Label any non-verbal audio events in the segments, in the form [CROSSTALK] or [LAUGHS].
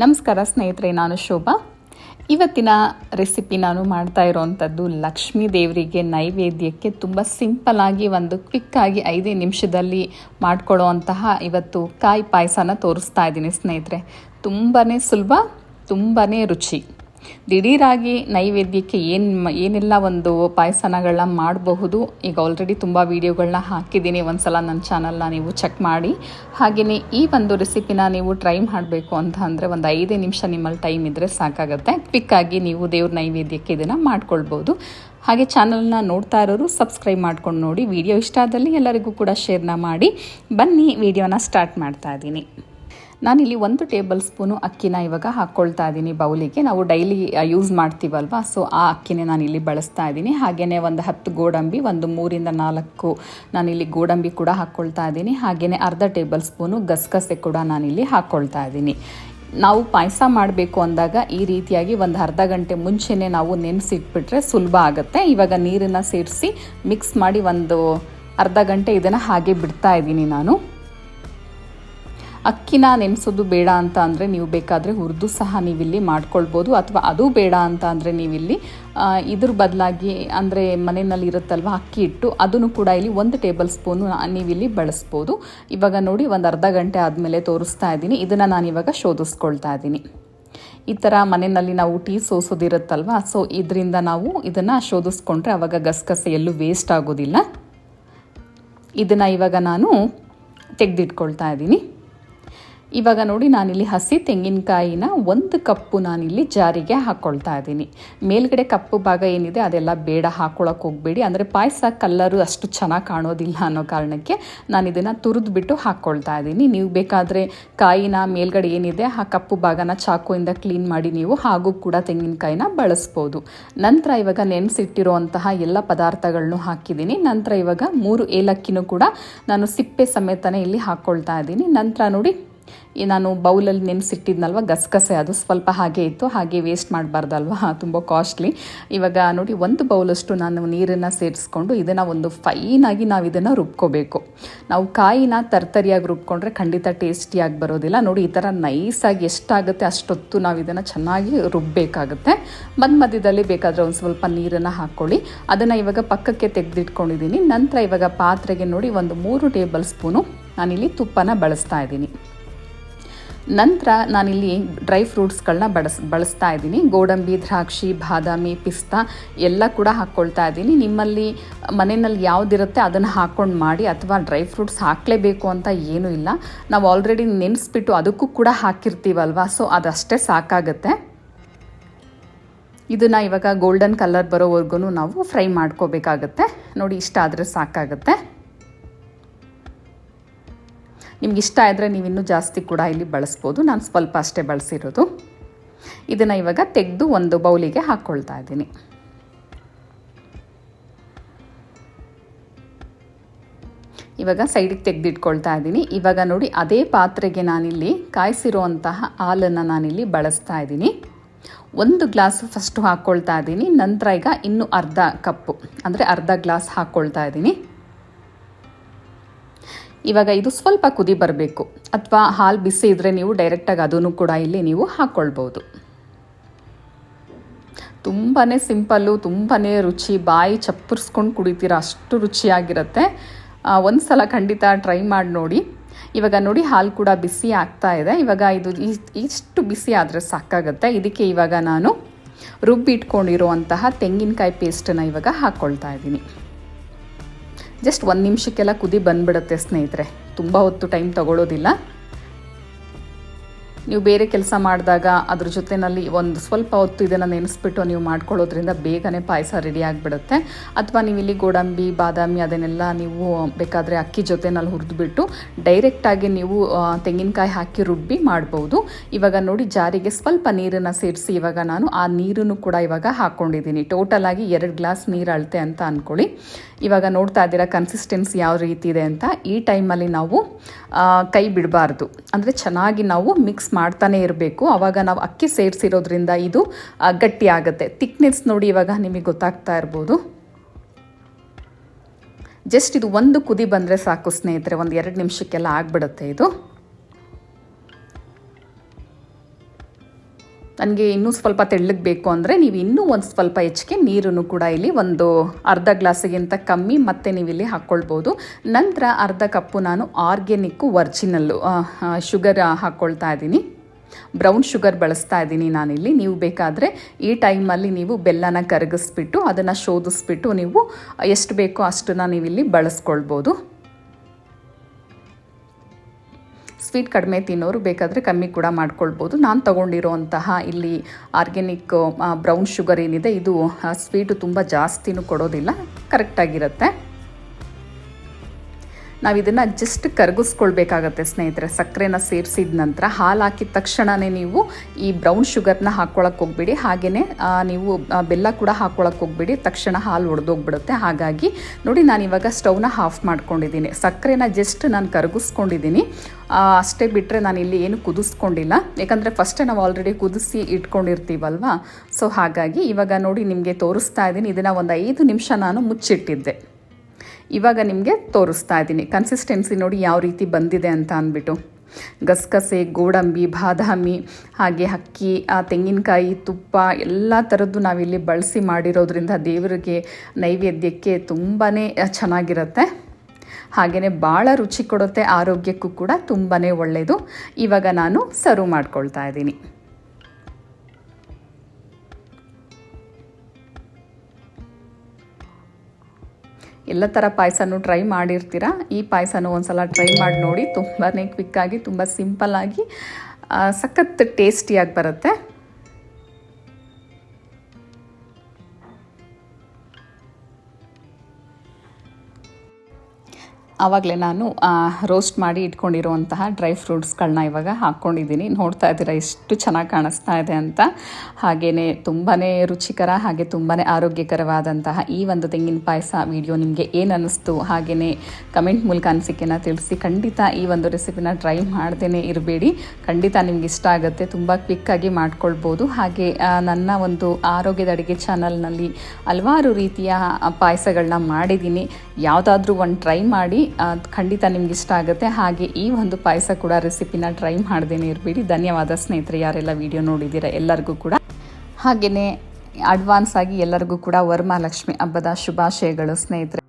ನಮಸ್ಕಾರ ಸ್ನೇಹಿತರೆ, ನಾನು ಶೋಭಾ. ಇವತ್ತಿನ ರೆಸಿಪಿ ನಾನು ಮಾಡ್ತಾ ಇರೋವಂಥದ್ದು ಲಕ್ಷ್ಮೀ ದೇವರಿಗೆ ನೈವೇದ್ಯಕ್ಕೆ ತುಂಬ ಸಿಂಪಲ್ಲಾಗಿ ಒಂದು ಕ್ವಿಕ್ಕಾಗಿ ಐದೇ ನಿಮಿಷದಲ್ಲಿ ಮಾಡ್ಕೊಳ್ಳೋವಂತಹ ಇವತ್ತು ಕಾಯಿ ಪಾಯಸನ ತೋರಿಸ್ತಾ ಇದ್ದೀನಿ ಸ್ನೇಹಿತರೆ. ತುಂಬಾ ಸುಲಭ ತುಂಬಾ ರುಚಿ. ದಿಢೀರಾಗಿ ನೈವೇದ್ಯಕ್ಕೆ ಏನು ಏನೆಲ್ಲ ಒಂದು ಪಾಯಸನಗಳನ್ನ ಮಾಡಬಹುದು. ಈಗ ಆಲ್ರೆಡಿ ತುಂಬ ವೀಡಿಯೋಗಳನ್ನ ಹಾಕಿದ್ದೀನಿ. ಒಂದ್ಸಲ ನನ್ನ ಚಾನಲ್ನ ನೀವು ಚೆಕ್ ಮಾಡಿ. ಹಾಗೆಯೇ ಈ ಒಂದು ರೆಸಿಪಿನ ನೀವು ಟ್ರೈ ಮಾಡಬೇಕು ಅಂತ ಅಂದರೆ ಒಂದು ಐದೇ ನಿಮಿಷ ನಿಮ್ಮಲ್ಲಿ ಟೈಮ್ ಇದ್ದರೆ ಸಾಕಾಗುತ್ತೆ. ಕ್ವಿಕ್ಕಾಗಿ ನೀವು ದೇವ್ರ ನೈವೇದ್ಯಕ್ಕೆ ಇದನ್ನು ಮಾಡ್ಕೊಳ್ಬೋದು. ಹಾಗೆ ಚಾನಲ್ನ ನೋಡ್ತಾ ಇರೋರು ಸಬ್ಸ್ಕ್ರೈಬ್ ಮಾಡ್ಕೊಂಡು ನೋಡಿ. ವಿಡಿಯೋ ಇಷ್ಟ ಆದಲ್ಲಿ ಎಲ್ಲರಿಗೂ ಕೂಡ ಶೇರ್ನ ಮಾಡಿ. ಬನ್ನಿ ವಿಡಿಯೋನ ಸ್ಟಾರ್ಟ್ ಮಾಡ್ತಾ ಇದ್ದೀನಿ. ನಾನಿಲ್ಲಿ ಒಂದು ಟೇಬಲ್ ಸ್ಪೂನು ಅಕ್ಕಿನ ಇವಾಗ ಹಾಕ್ಕೊಳ್ತಾ ಇದ್ದೀನಿ ಬೌಲಿಗೆ. ನಾವು ಡೈಲಿ ಯೂಸ್ ಮಾಡ್ತೀವಲ್ವ? ಸೊ, ಆ ಅಕ್ಕಿನೇ ನಾನಿಲ್ಲಿ ಬಳಸ್ತಾ ಇದ್ದೀನಿ. ಹಾಗೆಯೇ ಒಂದು ಹತ್ತು ಗೋಡಂಬಿ, ಒಂದು ಮೂರಿಂದ ನಾಲ್ಕು ನಾನಿಲ್ಲಿ ಗೋಡಂಬಿ ಕೂಡ ಹಾಕ್ಕೊಳ್ತಾ ಇದ್ದೀನಿ. ಹಾಗೆಯೇ ಅರ್ಧ ಟೇಬಲ್ ಸ್ಪೂನು ಗಸಗಸೆ ಕೂಡ ನಾನಿಲ್ಲಿ ಹಾಕ್ಕೊಳ್ತಾ ಇದ್ದೀನಿ. ನಾವು ಪಾಯಸ ಮಾಡಬೇಕು ಅಂದಾಗ ಈ ರೀತಿಯಾಗಿ ಒಂದು ಅರ್ಧ ಗಂಟೆ ಮುಂಚೆನೇ ನಾವು ನೆನೆಸಿಟ್ಬಿಟ್ರೆ ಸುಲಭ ಆಗುತ್ತೆ. ಇವಾಗ ನೀರನ್ನು ಸೇರಿಸಿ ಮಿಕ್ಸ್ ಮಾಡಿ ಒಂದು ಅರ್ಧ ಗಂಟೆ ಇದನ್ನು ಹಾಗೆ ಬಿಡ್ತಾ ಇದ್ದೀನಿ ನಾನು. ಅಕ್ಕಿನ ನೆನೆಸೋದು ಬೇಡ ಅಂತ ಅಂದರೆ ನೀವು ಬೇಕಾದರೆ ಹುರಿದು ಸಹ ನೀವಿಲ್ಲಿ ಮಾಡ್ಕೊಳ್ಬೋದು ಅಥವಾ ಅದು ಬೇಡ ಅಂತ ಅಂದರೆ ನೀವಿಲ್ಲಿ ಇದ್ರ ಬದಲಾಗಿ ಅಂದರೆ ಮನೆಯಲ್ಲಿ ಇರುತ್ತಲ್ವ ಅಕ್ಕಿ ಇಟ್ಟು ಅದನ್ನು ಕೂಡ ಇಲ್ಲಿ ಒಂದು ಟೇಬಲ್ ಸ್ಪೂನು ನೀವಿಲ್ಲಿ ಬಳಸ್ಬೋದು. ಇವಾಗ ನೋಡಿ ಒಂದು ಅರ್ಧ ಗಂಟೆ ಆದಮೇಲೆ ತೋರಿಸ್ತಾ ಇದ್ದೀನಿ. ಇದನ್ನು ನಾನು ಇವಾಗ ಶೋಧಿಸ್ಕೊಳ್ತಾ ಇದ್ದೀನಿ. ಈ ಥರ ಮನೆಯಲ್ಲಿ ನಾವು ಟೀ ಸೋಸೋದಿರುತ್ತಲ್ವ ಸೊ ಇದರಿಂದ ನಾವು ಇದನ್ನು ಶೋಧಿಸ್ಕೊಂಡ್ರೆ ಅವಾಗ ಗಸಗಸೆ ಎಲ್ಲೂ ವೇಸ್ಟ್ ಆಗೋದಿಲ್ಲ. ಇದನ್ನು ಇವಾಗ ನಾನು ತೆಗೆದಿಟ್ಕೊಳ್ತಾ ಇದ್ದೀನಿ. ಇವಾಗ ನೋಡಿ ನಾನಿಲ್ಲಿ ಹಸಿ ತೆಂಗಿನಕಾಯಿನ ಒಂದು ಕಪ್ಪು ನಾನಿಲ್ಲಿ ಜಾರಿಗೆ ಹಾಕ್ಕೊಳ್ತಾ ಇದ್ದೀನಿ. ಮೇಲ್ಗಡೆ ಕಪ್ಪು ಭಾಗ ಏನಿದೆ ಅದೆಲ್ಲ ಬೇಡ ಹಾಕೊಳಕ್ಕೆ ಹೋಗಬೇಡಿ. ಅಂದರೆ ಪಾಯಸ ಕಲ್ಲರು ಅಷ್ಟು ಚೆನ್ನಾಗಿ ಕಾಣೋದಿಲ್ಲ ಅನ್ನೋ ಕಾರಣಕ್ಕೆ ನಾನು ಇದನ್ನು ತುರಿದ್ಬಿಟ್ಟು ಹಾಕ್ಕೊಳ್ತಾ ಇದ್ದೀನಿ. ನೀವು ಬೇಕಾದರೆ ಕಾಯಿನ ಮೇಲ್ಗಡೆ ಏನಿದೆ ಆ ಕಪ್ಪು ಭಾಗನ ಚಾಕುವಿಂದ ಕ್ಲೀನ್ ಮಾಡಿ ನೀವು ಹಾಗೂ ಕೂಡ ತೆಂಗಿನಕಾಯಿನ ಬಳಸ್ಬೋದು. ನಂತರ ಇವಾಗ ನೆನೆಸಿಟ್ಟಿರುವಂತಹ ಎಲ್ಲ ಪದಾರ್ಥಗಳನ್ನು ಹಾಕಿದ್ದೀನಿ. ನಂತರ ಇವಾಗ ಮೂರು ಏಲಕ್ಕಿನೂ ಕೂಡ ನಾನು ಸಿಪ್ಪೆ ಸಮೇತನೇ ಇಲ್ಲಿ ಹಾಕ್ಕೊಳ್ತಾ ಇದ್ದೀನಿ. ನಂತರ ನೋಡಿ ನಾನು ಬೌಲಲ್ಲಿ ನೆನೆಸಿಟ್ಟಿದ್ನಲ್ವ, ಗಸಗಸೆ ಅದು ಸ್ವಲ್ಪ ಹಾಗೆ ಇತ್ತು, ಹಾಗೆ ವೇಸ್ಟ್ ಮಾಡಬಾರ್ದಲ್ವ? [LAUGHS] ತುಂಬ ಕಾಸ್ಟ್ಲಿ ಇವಾಗ ನೋಡಿ, ಒಂದು ಬೌಲಷ್ಟು ನಾನು ನೀರನ್ನು ಸೇರಿಸ್ಕೊಂಡು ಇದನ್ನು ಒಂದು ಫೈನಾಗಿ ನಾವು ಇದನ್ನು ರುಬ್ಕೋಬೇಕು. ನಾವು ಕಾಯಿನ ತರ್ತರಿಯಾಗಿ ರುಬ್ಕೊಂಡ್ರೆ ಖಂಡಿತ ಟೇಸ್ಟಿಯಾಗಿ ಬರೋದಿಲ್ಲ. ನೋಡಿ, ಈ ಥರ ನೈಸಾಗಿ ಎಷ್ಟಾಗುತ್ತೆ ಅಷ್ಟೊತ್ತು ನಾವು ಇದನ್ನು ಚೆನ್ನಾಗಿ ರುಬ್ಬಬೇಕಾಗುತ್ತೆ ಮಧ್ಯ ಮಧ್ಯದಲ್ಲಿ ಬೇಕಾದರೆ ಒಂದು ಸ್ವಲ್ಪ ನೀರನ್ನು ಹಾಕ್ಕೊಳ್ಳಿ ಅದನ್ನು ಇವಾಗ ಪಕ್ಕಕ್ಕೆ ತೆಗೆದಿಟ್ಕೊಂಡಿದ್ದೀನಿ ನಂತರ ಇವಾಗ ಪಾತ್ರೆಗೆ ನೋಡಿ, ಒಂದು ಮೂರು ಟೇಬಲ್ ಸ್ಪೂನು ನಾನಿಲ್ಲಿ ತುಪ್ಪನ ಬಳಸ್ತಾ ಇದ್ದೀನಿ. ನಂತರ ನಾನಿಲ್ಲಿ ಡ್ರೈ ಫ್ರೂಟ್ಸ್ಗಳನ್ನ ಬಳಸ್, ಬಳಸ್ತಾ ಇದ್ದೀನಿ. ಗೋಡಂಬಿ, ದ್ರಾಕ್ಷಿ, ಬಾದಾಮಿ, ಪಿಸ್ತಾ ಎಲ್ಲ ಕೂಡ ಹಾಕ್ಕೊಳ್ತಾ ಇದ್ದೀನಿ. ನಿಮ್ಮಲ್ಲಿ ಮನೆಯಲ್ಲಿ ಯಾವುದಿರುತ್ತೆ ಅದನ್ನು ಹಾಕ್ಕೊಂಡು ಮಾಡಿ ಅಥವಾ ಡ್ರೈ ಫ್ರೂಟ್ಸ್ ಹಾಕಲೇಬೇಕು ಅಂತ ಏನೂ ಇಲ್ಲ. ನಾವು ಆಲ್ರೆಡಿ ನೆನೆಸ್ಬಿಟ್ಟು ಅದಕ್ಕೂ ಕೂಡ ಹಾಕಿರ್ತೀವಲ್ವ? ಸೊ ಅದಷ್ಟೇ ಸಾಕಾಗುತ್ತೆ. ಇದನ್ನು ಇವಾಗ ಗೋಲ್ಡನ್ ಕಲರ್ ಬರೋವರೆಗೂ ನಾವು ಫ್ರೈ ಮಾಡ್ಕೋಬೇಕಾಗತ್ತೆ. ನೋಡಿ ಇಷ್ಟ ಆದರೆ ಸಾಕಾಗುತ್ತೆ. ನಿಮ್ಗೆ ಇಷ್ಟ ಆದರೆ ನೀವು ಇನ್ನೂ ಜಾಸ್ತಿ ಕೂಡ ಇಲ್ಲಿ ಬಳಸ್ಬೋದು. ನಾನು ಸ್ವಲ್ಪ ಅಷ್ಟೇ ಬಳಸಿರೋದು. ಇದನ್ನು ಇವಾಗ ತೆಗೆದು ಒಂದು ಬೌಲಿಗೆ ಹಾಕ್ಕೊಳ್ತಾ ಇದ್ದೀನಿ. ಇವಾಗ ಸೈಡಿಗೆ ತೆಗೆದಿಟ್ಕೊಳ್ತಾ ಇದ್ದೀನಿ. ಇವಾಗ ನೋಡಿ, ಅದೇ ಪಾತ್ರೆಗೆ ನಾನಿಲ್ಲಿ ಕಾಯಿಸಿರುವಂತಹ ಹಾಲನ್ನು ನಾನಿಲ್ಲಿ ಬಳಸ್ತಾ ಇದ್ದೀನಿ. ಒಂದು ಗ್ಲಾಸ್ ಫಸ್ಟು ಹಾಕ್ಕೊಳ್ತಾ ಇದ್ದೀನಿ. ನಂತರ ಈಗ ಇನ್ನೂ ಅರ್ಧ ಕಪ್ಪು, ಅಂದರೆ ಅರ್ಧ ಗ್ಲಾಸ್ ಹಾಕ್ಕೊಳ್ತಾ ಇದ್ದೀನಿ. ಇವಾಗ ಇದು ಸ್ವಲ್ಪ ಕುದಿ ಬರಬೇಕು. ಅಥವಾ ಹಾಲು ಬಿಸಿ ಇದ್ದರೆ ನೀವು ಡೈರೆಕ್ಟಾಗಿ ಅದನ್ನು ಕೂಡ ಇಲ್ಲಿ ನೀವು ಹಾಕ್ಕೊಳ್ಬೋದು ತುಂಬಾ ಸಿಂಪಲ್ಲು ತುಂಬಾ ರುಚಿ, ಬಾಯಿ ಚಪ್ಪರ್ಸ್ಕೊಂಡು ಕುಡಿತೀರ ಅಷ್ಟು ರುಚಿಯಾಗಿರುತ್ತೆ. ಒಂದು ಸಲ ಖಂಡಿತ ಟ್ರೈ ಮಾಡಿ ನೋಡಿ. ಇವಾಗ ನೋಡಿ ಹಾಲು ಕೂಡ ಬಿಸಿ ಆಗ್ತಾ ಇದೆ. ಇವಾಗ ಇದು ಇಷ್ಟು ಬಿಸಿ ಆದರೆ ಸಾಕಾಗುತ್ತೆ. ಇದಕ್ಕೆ ಇವಾಗ ನಾನು ರುಬ್ಬಿಟ್ಕೊಂಡಿರುವಂತಹ ತೆಂಗಿನಕಾಯಿ ಪೇಸ್ಟನ್ನು ಇವಾಗ ಹಾಕ್ಕೊಳ್ತಾ ಇದ್ದೀನಿ. ಜಸ್ಟ್ ಒಂದು ನಿಮಿಷಕ್ಕೆಲ್ಲ ಕುದಿ ಬಂದ್ಬಿಡುತ್ತೆ ಸ್ನೇಹಿತರೆ. ತುಂಬ ಹೊತ್ತು ಟೈಮ್ ತಗೊಳ್ಳೋದಿಲ್ಲ ನೀವು ಬೇರೆ ಕೆಲಸ ಮಾಡಿದಾಗ ಅದ್ರ ಜೊತೆಯಲ್ಲಿ ಒಂದು ಸ್ವಲ್ಪ ಹೊತ್ತು ಇದನ್ನು ನೆನೆಸ್ಬಿಟ್ಟು ನೀವು ಮಾಡ್ಕೊಳ್ಳೋದ್ರಿಂದ ಬೇಗನೆ ಪಾಯಸ ರೆಡಿ ಆಗಿಬಿಡುತ್ತೆ. ಅಥವಾ ನೀವು ಇಲ್ಲಿ ಗೋಡಂಬಿ, ಬಾದಾಮಿ ಅದನ್ನೆಲ್ಲ ನೀವು ಬೇಕಾದರೆ ಅಕ್ಕಿ ಜೊತೆನಲ್ಲಿ ಹುರಿದ್ಬಿಟ್ಟು ಡೈರೆಕ್ಟಾಗಿ ನೀವು ತೆಂಗಿನಕಾಯಿ ಹಾಕಿ ರುಬ್ಬಿ ಮಾಡ್ಬೋದು. ಇವಾಗ ನೋಡಿ ಜಾರಿಗೆ ಸ್ವಲ್ಪ ನೀರನ್ನು ಸೇರಿಸಿ ಇವಾಗ ನಾನು ಆ ನೀರನ್ನು ಕೂಡ ಇವಾಗ ಹಾಕ್ಕೊಂಡಿದ್ದೀನಿ ಆಗಿ ಎರಡು ಗ್ಲಾಸ್ ನೀರು ಅಳತೆ ಅಂತ ಅಂದ್ಕೊಳ್ಳಿ ಇವಾಗ ನೋಡ್ತಾ ಇದ್ದೀರಾ ಕನ್ಸಿಸ್ಟೆನ್ಸಿ ಯಾವ ರೀತಿ ಇದೆ ಅಂತ. ಈ ಟೈಮಲ್ಲಿ ನಾವು ಕೈ ಬಿಡಬಾರ್ದು. ಅಂದರೆ ಚೆನ್ನಾಗಿ ನಾವು ಮಿಕ್ಸ್ ಮಾಡ್ತಾನೆ ಇರಬೇಕು. ಆವಾಗ ನಾವು ಅಕ್ಕಿ ಸೇರಿಸಿರೋದ್ರಿಂದ ಇದು ಗಟ್ಟಿ ಆಗುತ್ತೆ. ತಿಕ್ನೆಸ್ ನೋಡಿ ಇವಾಗ ನಿಮಗೆ ಗೊತ್ತಾಗ್ತಾ ಇರ್ಬೋದು. ಜಸ್ಟ್ ಇದು ಒಂದು ಕುದಿ ಬಂದರೆ ಸಾಕು ಸ್ನೇಹಿತರೆ, ಒಂದು ಎರಡು ನಿಮಿಷಕ್ಕೆಲ್ಲ ಆಗಿಬಿಡುತ್ತೆ ಇದು. ನನಗೆ ಇನ್ನೂ ಸ್ವಲ್ಪ ತೆಳ್ಳಗೆ ಬೇಕು ಅಂದರೆ ನೀವು ಇನ್ನೂ ಒಂದು ಸ್ವಲ್ಪ ಹೆಚ್ಚಿಗೆ ನೀರನ್ನು ಕೂಡ ಇಲ್ಲಿ ಒಂದು ಅರ್ಧ ಗ್ಲಾಸಿಗಿಂತ ಕಮ್ಮಿ ಮತ್ತೆ ನೀವು ಇಲ್ಲಿ ಹಾಕ್ಕೊಳ್ಬೋದು ನಂತರ ಅರ್ಧ ಕಪ್ಪು ನಾನು ಆರ್ಗ್ಯಾನಿಕ್ಕು ಒರ್ಜಿನಲ್ಲು ಶುಗರ್ ಹಾಕ್ಕೊಳ್ತಾ ಇದ್ದೀನಿ ಬ್ರೌನ್ ಶುಗರ್ ಬಳಸ್ತಾ ಇದ್ದೀನಿ ನಾನಿಲ್ಲಿ. ನೀವು ಬೇಕಾದರೆ ಈ ಟೈಮಲ್ಲಿ ನೀವು ಬೆಲ್ಲನ ಕರಗಿಸ್ಬಿಟ್ಟು ಅದನ್ನು ಶೋಧಿಸ್ಬಿಟ್ಟು ನೀವು ಎಷ್ಟು ಬೇಕೋ ಅಷ್ಟನ್ನು ನೀವಿಲ್ಲಿ ಬಳಸ್ಕೊಳ್ಬೋದು. ಸ್ವೀಟ್ ಕಡಿಮೆ ತಿನ್ನೋರು ಬೇಕಾದರೆ ಕಮ್ಮಿ ಕೂಡ ಮಾಡ್ಕೊಳ್ಬೋದು. ನಾನು ತೊಗೊಂಡಿರೋಂತಹ ಇಲ್ಲಿ ಆರ್ಗ್ಯಾನಿಕ್ ಬ್ರೌನ್ ಶುಗರ್ ಏನಿದೆ, ಇದು ಸ್ವೀಟು ತುಂಬ ಜಾಸ್ತಿನೂ ಕೊಡೋದಿಲ್ಲ ಕರೆಕ್ಟಾಗಿರುತ್ತೆ ನಾವು ಇದನ್ನು ಜಸ್ಟ್ ಕರಗಿಸ್ಕೊಳ್ಬೇಕಾಗತ್ತೆ ಸ್ನೇಹಿತರೆ. ಸಕ್ಕರೆನ ಸೇರಿಸಿದ ನಂತರ ಹಾಲು ಹಾಕಿದ ತಕ್ಷಣವೇ ನೀವು ಈ ಬ್ರೌನ್ ಶುಗರ್ನ ಹಾಕ್ಕೊಳಕ್ಕೆ ಹೋಗ್ಬಿಡಿ. ಹಾಗೆಯೇ ನೀವು ಬೆಲ್ಲ ಕೂಡ ಹಾಕ್ಕೊಳಕ್ಕೆ ಹೋಗ್ಬಿಡಿ. ತಕ್ಷಣ ಹಾಲು ಒಡೆದೋಗ್ಬಿಡುತ್ತೆ. ಹಾಗಾಗಿ ನೋಡಿ ನಾನು ಇವಾಗ ಸ್ಟವ್ನ ಆಫ್ ಮಾಡ್ಕೊಂಡಿದ್ದೀನಿ. ಸಕ್ಕರೆನ ಜಸ್ಟ್ ನಾನು ಕರಗಿಸ್ಕೊಂಡಿದ್ದೀನಿ. ಅಷ್ಟೇ ಬಿಟ್ಟರೆ ನಾನು ಇಲ್ಲಿ ಏನು ಕುದಿಸ್ಕೊಂಡಿಲ್ಲ. ಯಾಕಂದರೆ ಫಸ್ಟೇ ನಾವು ಆಲ್ರೆಡಿ ಕುದಿಸಿ ಇಟ್ಕೊಂಡಿರ್ತೀವಲ್ವಾ? ಸೊ ಹಾಗಾಗಿ ಇವಾಗ ನೋಡಿ ನಿಮಗೆ ತೋರಿಸ್ತಾ ಇದ್ದೀನಿ. ಇದನ್ನು ಒಂದು ಐದು ನಿಮಿಷ ನಾನು ಮುಚ್ಚಿಟ್ಟಿದ್ದೆ. ಇವಾಗ ನಿಮಗೆ ತೋರಿಸ್ತಾ ಇದ್ದೀನಿ. ಕನ್ಸಿಸ್ಟೆನ್ಸಿ ನೋಡಿ ಯಾವ ರೀತಿ ಬಂದಿದೆ ಅಂತ ಅಂದ್ಬಿಟ್ಟು. ಗಸಗಸೆ, ಗೋಡಂಬಿ, ಬಾದಾಮಿ, ಹಾಗೆ ಅಕ್ಕಿ, ಆ ತೆಂಗಿನಕಾಯಿ, ತುಪ್ಪ ಎಲ್ಲ ಥರದ್ದು ನಾವಿಲ್ಲಿ ಬಳಸಿ ಮಾಡಿರೋದ್ರಿಂದ ದೇವರಿಗೆ ನೈವೇದ್ಯಕ್ಕೆ ತುಂಬಾ ಚೆನ್ನಾಗಿರುತ್ತೆ. ಹಾಗೆಯೇ ಭಾಳ ರುಚಿ ಕೊಡುತ್ತೆ, ಆರೋಗ್ಯಕ್ಕೂ ಕೂಡ ತುಂಬಾ ಒಳ್ಳೆಯದು ಇವಾಗ ನಾನು ಸರ್ವ್ ಮಾಡ್ಕೊಳ್ತಾ ಇದ್ದೀನಿ. ಎಲ್ಲ ಥರ ಪಾಯಸನೂ ಟ್ರೈ ಮಾಡಿರ್ತೀರ? ಈ ಪಾಯಸನೂ ಒಂದು ಸಲ ಟ್ರೈ ಮಾಡಿ ನೋಡಿ. ತುಂಬಾ ಕ್ವಿಕ್ಕಾಗಿ, ತುಂಬ ಸಿಂಪಲ್ಲಾಗಿ ಸಖತ್ ಟೇಸ್ಟಿಯಾಗಿ ಬರುತ್ತೆ. ಆವಾಗಲೇ ನಾನು ರೋಸ್ಟ್ ಮಾಡಿ ಇಟ್ಕೊಂಡಿರುವಂತಹ ಡ್ರೈ ಫ್ರೂಟ್ಸ್ಗಳನ್ನ ಇವಾಗ ಹಾಕ್ಕೊಂಡಿದ್ದೀನಿ. ನೋಡ್ತಾ ಇದ್ದೀರಾ, ಎಷ್ಟು ಚೆನ್ನಾಗಿ ಕಾಣಿಸ್ತಾ ಇದೆ ಅಂತ. ಹಾಗೆಯೇ ತುಂಬಾ ರುಚಿಕರ ಹಾಗೆ ತುಂಬಾ ಆರೋಗ್ಯಕರವಾದಂತಹ ಈ ಒಂದು ತೆಂಗಿನ ಪಾಯಸ ವಿಡಿಯೋ ನಿಮಗೆ ಏನು ಅನ್ನಿಸ್ತು ಹಾಗೆಯೇ ಕಮೆಂಟ್ ಮೂಲಕ ಅನಿಸಿಕೆನ ತಿಳಿಸಿ ಖಂಡಿತ ಈ ಒಂದು ರೆಸಿಪಿನ ಟ್ರೈ ಮಾಡ್ದೇ ಇರಬೇಡಿ. ಖಂಡಿತ ನಿಮ್ಗೆ ಇಷ್ಟ ಆಗುತ್ತೆ, ತುಂಬ ಕ್ವಿಕ್ಕಾಗಿ ಮಾಡ್ಕೊಳ್ಬೋದು. ಹಾಗೆ ನನ್ನ ಒಂದು ಆರೋಗ್ಯದ ಅಡುಗೆ ಚಾನಲ್ನಲ್ಲಿ ಹಲವಾರು ರೀತಿಯ ಪಾಯಸಗಳನ್ನ ಮಾಡಿದ್ದೀನಿ. ಯಾವುದಾದ್ರೂ ಒಂದು ಟ್ರೈ ಮಾಡಿ ಖಂಡಿತ ನಿಮ್ಗೆ ಇಷ್ಟ ಆಗುತ್ತೆ. ಹಾಗೆ ಈ ಒಂದು ಪಾಯಸ ಕೂಡ ರೆಸಿಪಿನ ಟ್ರೈ ಮಾಡ್ದೇನೆ ಇರಬೇಡಿ. ಧನ್ಯವಾದ ಸ್ನೇಹಿತರೆ, ಯಾರೆಲ್ಲ ವಿಡಿಯೋ ನೋಡಿದ್ದೀರಾ ಎಲ್ಲರಿಗೂ ಕೂಡ. ಹಾಗೆಯೇ ಅಡ್ವಾನ್ಸ್ ಆಗಿ ಎಲ್ಲರಿಗೂ ಕೂಡ ವರ್ಮಹಾಲಕ್ಷ್ಮಿ ಹಬ್ಬದ ಶುಭಾಶಯಗಳು ಸ್ನೇಹಿತರೆ.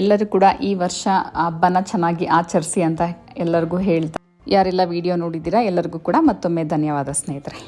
ಎಲ್ಲರೂ ಕೂಡ ಈ ವರ್ಷ ಹಬ್ಬನ ಚೆನ್ನಾಗಿ ಆಚರಿಸಿ ಅಂತ ಎಲ್ಲರಿಗೂ ಹೇಳ್ತಾ ಯಾರೆಲ್ಲ ವಿಡಿಯೋ ನೋಡಿದ್ದೀರಾ ಎಲ್ಲರಿಗೂ ಕೂಡ ಮತ್ತೊಮ್ಮೆ ಧನ್ಯವಾದ ಸ್ನೇಹಿತರೆ.